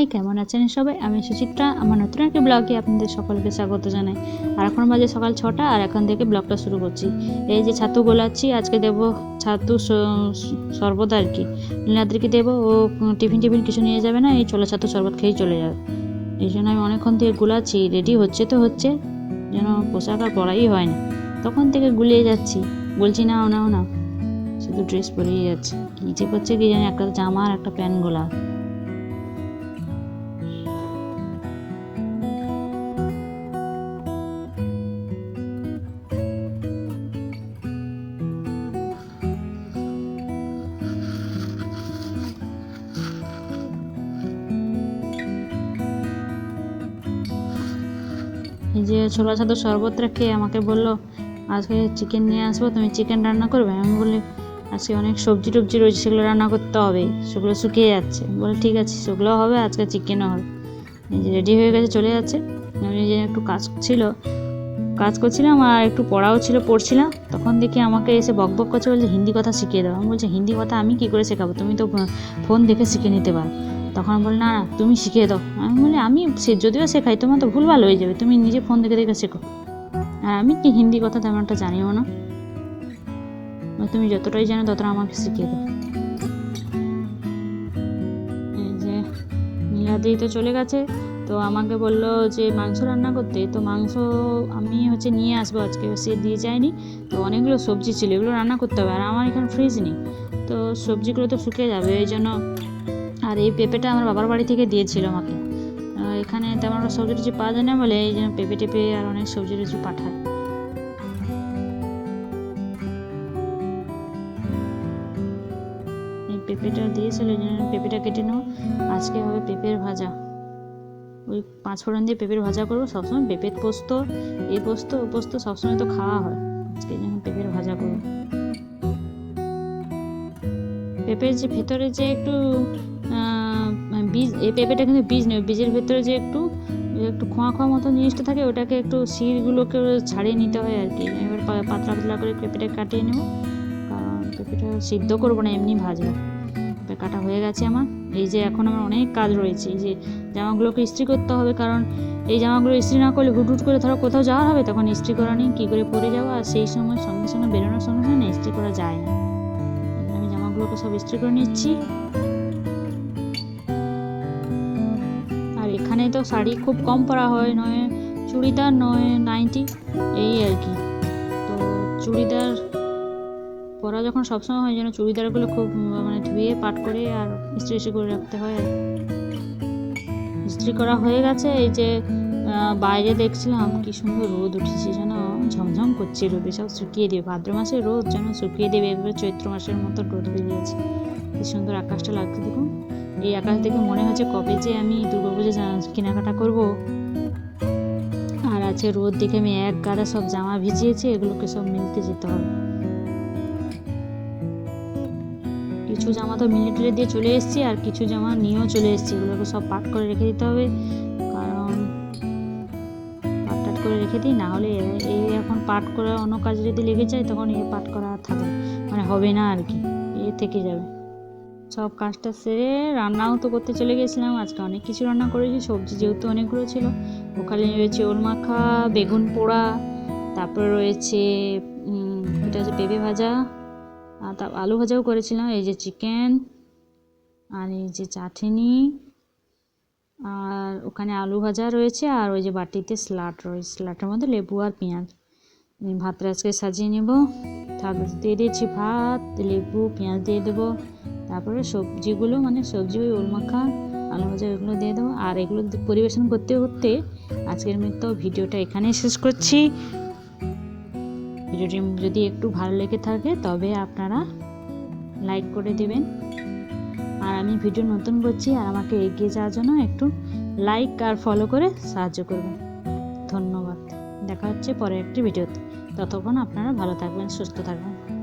High কেমন আছেন সবাই? আমি সুচিত্রা, আমার নতুন একটি ব্লগে আপনাদের সকলকে স্বাগত জানাই। আর এখন বাজে সকাল ছটা, আর এখন থেকে ব্লগটা শুরু করছি। এই যে ছাতু গোলাচ্ছি, আজকে দেবো ছাতু শরবত আর কি। নীলাদ্রিকে দেবো, ও টিফিন টিফিন কিছু নিয়ে যাবে না, এই চলে ছাতু শরবত খেয়েই চলে যাবে। এই জন্য আমি অনেকক্ষণ থেকে গুলাচ্ছি রেডি হচ্ছে তো হচ্ছে, যেন পোশাক আর পরাই হয় না। তখন থেকে গুলিয়ে যাচ্ছি। বলছি, নাও নাও না শুধু ড্রেস পরেই যাচ্ছে। কী যে করছে কি জানি, একটা জামা আর একটা প্যান্ট গোলা। এই যে ছোলা ছাতু শরবতটা খেয়ে আমাকে বলল, আজকে চিকেন নিয়ে আসব, তুমি চিকেন রান্না করবে? আমি বলি, আজকে অনেক সবজি টবজি রয়েছে, সেগুলো রান্না করতে হবে, সেগুলো শুকিয়ে যাচ্ছে। বলে, ঠিক আছে সেগুলো হবে, আজকে চিকেনও হবে। এই যে রেডি হয়ে গেছে, চলে যাচ্ছে। আমি যে একটু কাজ ছিল, কাজ করছিলাম আর একটু পড়াও ছিল, পড়ছিলাম। তখন দেখি আমাকে এসে বক বক করছে, বলছে, হিন্দি কথা শিখিয়ে দাও। আমি বলছি, হিন্দি কথা আমি কী করে শেখাবো? তুমি তো ফোন দেখে শিখে নিতে পারো। তখন বল না না, তুমি শিখিয়ে দাও। আমি বলি, আমি সে, যদিও শেখাই, তোমার তো ভুল ভালো হয়ে যাবে, তুমি নিজে ফোন দেখে দেখে শেখো। আর আমি কি হিন্দি কথা তেমন একটা জানিও না। তুমি যতটাই জানো, ততটা আমাকে শিখিয়ে দাও। এই যে নীলাদি তো চলে গেছে, তো আমাকে বলল যে, মাংস রান্না করতে? তো মাংস আমি হচ্ছে নিয়ে আসব আজকে, সে দিয়ে যায়নি। তো অনেকগুলো সবজি ছিল, এগুলো রান্না করতে হবে, আর আমার এখানে ফ্রিজ নেই। তো সবজিগুলো তো শুকিয়ে যাবে, এই জন্য আর এই পেঁপেটা আমার বাবার বাড়ি থেকে দিয়েছিল আমাকে। এখানে তেমন সবজি টবজি পাওয়া যায় না বলে এই জন্য পেঁপে টেপে আর অনেক সবজি টবজি পাঠায়। পেঁপেটা দিয়েছিল, এই জন্য পেঁপেটা কেটে নেব। আজকে হবে পেঁপের ভাজা। ওই পাঁচ ফোড়ন দিয়ে পেঁপের ভাজা করব। সবসময় পেঁপের পোস্ত, এই পোস্ত, ও পোস্ত সবসময় তো খাওয়া হয়। আজকে যেন পেঁপের ভাজা করব। পেঁপের যে ভেতরে যে একটু বীজ, এই পেঁপেটা কিন্তু বীজ নেই বীজের ভেতরে যে একটু একটু খোঁয়া খোঁয়া মতো জিনিসটা থাকে, ওটাকে একটু শিরগুলোকে ছাড়িয়ে নিতে হয় আর কি। এবার পাতলা পাতলা করে পেঁপেটা কাটিয়ে নেব। কারণ পেঁপেটা সিদ্ধ করব না, এমনি ভাজবো। কাটা হয়ে গেছে আমার। এই যে এখন আমার অনেক কাজ রয়েছে, এই যে জামাগুলোকে ইস্ত্রি করতে হবে, কারণ এই জামাগুলো ইস্ত্রি না করলে হুট হুট করে ধরো কোথাও যাওয়া হবে, তখন ইস্ত্রি করা নেই কী করে পরে যাব, আর সেই সময় সঙ্গে সঙ্গে বেরোনোর সঙ্গে সঙ্গে ইস্ত্রি করা যায় না। আমি জামাগুলোকে সব ইস্ত্রি করে নিচ্ছি। এখানে তো শাড়ি খুব কম পরা হয়, নয় চুড়িদার নয় নাইটি এই আর কি। তো চুড়িদার পরা যখন সবসময় হয় যেন চুড়িদারগুলো খুব মানে ধুয়ে, পাট করে আর ইস্ত্রি ইস্ত্রি করে রাখতে হয়। ইস্ত্রি করা হয়ে গেছে, এই যে বাইরে দেখছিলাম কি সুন্দর রোদ উঠেছে যেন, ঝমঝম করছে রোদে, সব শুকিয়ে দেবে ভাদ্র মাসের রোদ যেন শুকিয়ে দেবে এবারে চৈত্র মাসের মতো রোদ বেরিয়েছে। কি সুন্দর আকাশটা লাগছে দেখুন। এই আকাশ দেখে মনে হচ্ছে কবে যে আমি দুর্গাপুজো কেনাকাটা করব। আর আছে রোদ দেখে আমি এক গাদা সব জামা ভিজিয়েছি, এগুলোকে সব মিলতে যেতে হবে। কিছু জামা তো মিলিটারি দিয়ে চলে এসেছি, আর কিছু জামা নিয়েও চলে এসেছি। এগুলোকে সব পাট করে রেখে দিতে হবে, কারণ পাট টাট করে রেখে দিই, না হলে এই এখন পাট করা অন্য কাজে যদি লেগে যায়, তখন এ পাট করা থাকবে মানে হবে না আর কি, এ থেকে যাবে। সব কাজটা সেরে রান্নাও তো করতে চলে গেছিলাম। আজকে অনেক কিছু রান্না করেছি, সবজি যেহেতু অনেকগুলো ছিল। ওখানে রয়েছে ওল মাখা, বেগুন পোড়া, তারপরে রয়েছে এটা হচ্ছে পেঁপে ভাজা, আর তা আলু ভাজাও করেছিলাম, এই যে চিকেন, আর এই যে চাটনি, আর ওখানে আলু ভাজা রয়েছে, আর ওই যে বাটিতে স্লাট রয়েছে স্লাটের মধ্যে লেবু আর পেঁয়াজ। ভাতটা আজকে সাজিয়ে নেব। থাক, দিয়ে দিয়েছি ভাত, লেবু, পেঁয়াজ দিয়ে দেবো। তারপরে সবজিগুলো মানে সবজি, ওই ওল মাখা আলু ভাজা, এগুলো দিয়ে দেবো। আর এগুলো পরিবেশন করতে করতে আজকের মতো ভিডিওটা এখানেই শেষ করছি। ভিডিওটি যদি একটু ভালো লেগে থাকে, তবে আপনারা লাইক করে দেবেন। আর আমি ভিডিও নতুন করছি আর আমাকে এগিয়ে যাওয়ার জন্য একটু লাইক আর ফলো করে সাহায্য করবেন। ধন্যবাদ। দেখা হচ্ছে পরে একটি ভিডিওতে। ততক্ষণ আপনারা ভালো থাকবেন, সুস্থ থাকবেন।